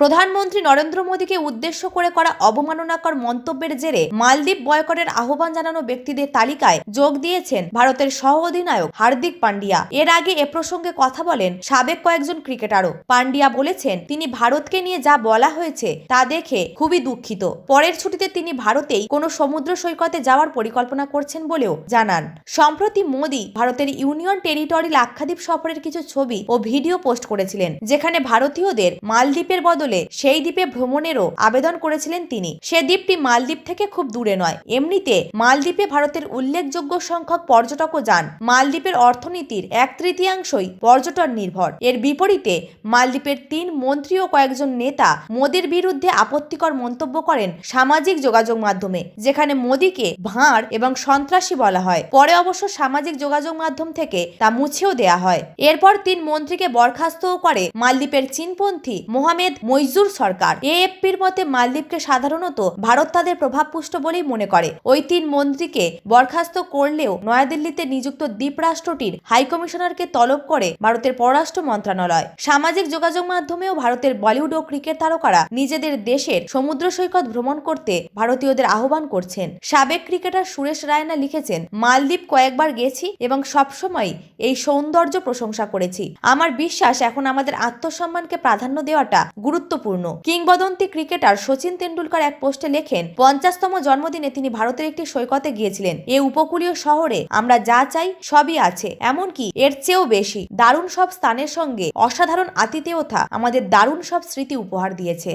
প্রধানমন্ত্রী নরেন্দ্র মোদীকে উদ্দেশ্য করে করা অবমাননাকর মন্তব্যের জেরে মালদ্বীপ বয়কটের আহ্বান জানানো ব্যক্তিদের তালিকায় যোগ দিয়েছেন ভারতের সহ অধিনায়ক হার্দিক পান্ডিয়া। এর আগে এ প্রসঙ্গে কথা বলেন সাবেক কয়েকজন ক্রিকেটারও। পান্ডিয়া বলেছেন, তিনি ভারতকে নিয়ে যা বলা হয়েছে তা দেখে খুবই দুঃখিত। পরের ছুটিতে তিনি ভারতেই কোনো সমুদ্র সৈকতে যাওয়ার পরিকল্পনা করছেন বলেও জানান। সম্প্রতি মোদী ভারতের ইউনিয়ন টেরিটরি লাক্ষাদ্বীপ সফরের কিছু ছবি ও ভিডিও পোস্ট করেছিলেন, যেখানে ভারতীয়দের মালদ্বীপের বদলে সেই দ্বীপে ভ্রমণেরও আবেদন করেছিলেন তিনি। সে দ্বীপটি মালদ্বীপ থেকে খুব দূরে নয়। এমনিতে মালদ্বীপে ভারতের উল্লেখযোগ্য সংখ্যক পর্যটকও যান। মালদ্বীপের অর্থনীতির এক তৃতীয়াংশই পর্যটন নির্ভর। এর বিপরীতে মালদ্বীপের তিন মন্ত্রী ও কয়েকজন নেতা মোদীর বিরুদ্ধে আপত্তিকর মন্তব্য করেন সামাজিক যোগাযোগ মাধ্যমে, যেখানে মোদীকে ভাঁড় এবং সন্ত্রাসী বলা হয়। পরে অবশ্য সামাজিক যোগাযোগ মাধ্যম থেকে তা মুছেও দেয়া হয়। এরপর তিন মন্ত্রীকে বরখাস্তও করে মালদ্বীপের চীনপন্থী মোহামেদ মইজুর সরকার। এএফপির মতে মালদ্বীপকে সাধারণত ভারত তাদের প্রভাবপুষ্ট বলেই মনে করে। ওই তিন মন্ত্রীকে বরখাস্ত করলেও নয়াদিল্লিতে নিযুক্ত দ্বীপরাষ্ট্রটির হাইকমিশনারকে তলব করে ভারতের পররাষ্ট্র মন্ত্রণালয়। সামাজিক যোগাযোগ মাধ্যমেও ভারতের বলিউড ও ক্রিকেট তারকারা নিজেদের দেশের সমুদ্র সৈকত ভ্রমণ করতে ভারতীয়দের আহ্বান করছেন। সাবেক ক্রিকেটার সুরেশ রায়না লিখেছেন, মালদ্বীপ কয়েকবার গেছি এবং সবসময় এই সৌন্দর্য প্রশংসা করেছি। আমার বিশ্বাস এখন আমাদের আত্মসম্মানকে প্রাধান্য দেওয়াটা গুরুত্বপূর্ণ। কিংবদন্তি ক্রিকেটার সচিন তেন্ডুলকার এক পোস্টে লেখেন, পঞ্চাশতম জন্মদিনে তিনি ভারতের একটি সৈকতে গিয়েছিলেন। এ উপকূলীয় শহরে আমরা যা চাই সবই আছে। এমনকি এর চেয়েও বেশি, দারুণ সব স্থানের সঙ্গে অসাধারণ আতিথেয়তা আমাদের দারুণ সব স্মৃতি উপহার দিয়েছে।